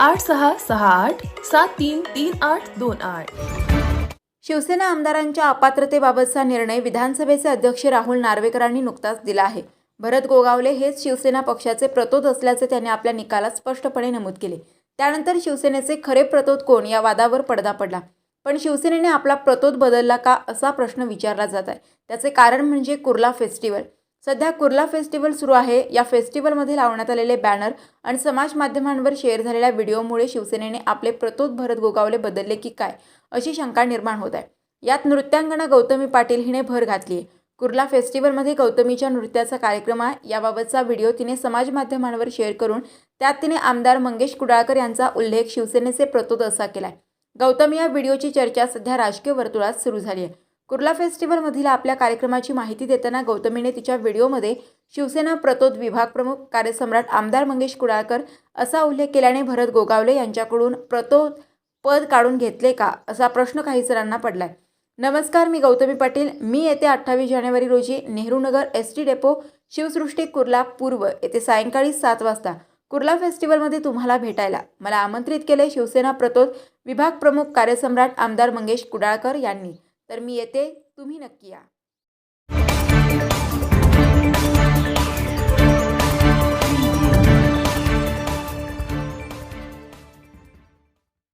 आठ सहा सहा आठ सात तीन तीन आठ दोन आठ. शिवसेना आमदारांच्या अपात्रतेबाबतचा निर्णय विधानसभेचे अध्यक्ष राहुल नार्वेकरांनी नुकताच दिला आहे. भरत गोगावले हेच शिवसेना पक्षाचे प्रतोद असल्याचे त्यांनी आपल्या निकालात स्पष्टपणे नमूद केले. त्यानंतर शिवसेनेचे खरे प्रतोद कोण या वादावर पडदा पडला. पण शिवसेनेने आपला प्रतोद बदलला का असा प्रश्न विचारला जात आहे. त्याचे कारण म्हणजे कुर्ला फेस्टिवल. सध्या कुर्ला फेस्टिवल सुरू आहे. या फेस्टिवलमध्ये लावण्यात आलेले बॅनर आणि समाज माध्यमांवर शेअर झालेल्या व्हिडिओमुळे शिवसेनेने आपले प्रतोद भरत गोगावले बदलले की काय अशी शंका निर्माण होत आहे. यात नृत्यांगना गौतमी पाटील हिने भर घातली आहे कुर्ला फेस्टिवलमध्ये गौतमीच्या नृत्याचा कार्यक्रम आहे. याबाबतचा व्हिडिओ तिने समाज माध्यमांवर शेअर करून त्यात तिने आमदार मंगेश कुडाळकर यांचा उल्लेख शिवसेनेचे प्रतोद असा केलाय. गौतमी या व्हिडिओची चर्चा सध्या राजकीय वर्तुळात सुरू झाली आहे कुर्ला फेस्टिवलमधील आपल्या कार्यक्रमाची माहिती देताना गौतमीने तिच्या व्हिडिओमध्ये शिवसेना प्रतोद विभाग प्रमुख कार्यसम्राट आमदार मंगेश कुडाळकर असा उल्लेख केल्याने भरत गोगावले यांच्याकडून प्रतोद पद काढून घेतले का असा प्रश्न काही जणांना पडलाय. नमस्कार मी गौतमी पाटील. मी येत्या अठ्ठावीस जानेवारी रोजी Nehrunagar S T depot Shivsrushti Kurla पूर्व येथे सायंकाळी सात वाजता कुर्ला फेस्टिवलमध्ये तुम्हाला भेटायला मला आमंत्रित केले शिवसेना प्रतोद विभाग प्रमुख कार्यसम्राट आमदार मंगेश कुडाळकर यांनी. तर मी येते. तुम्ही नक्की या.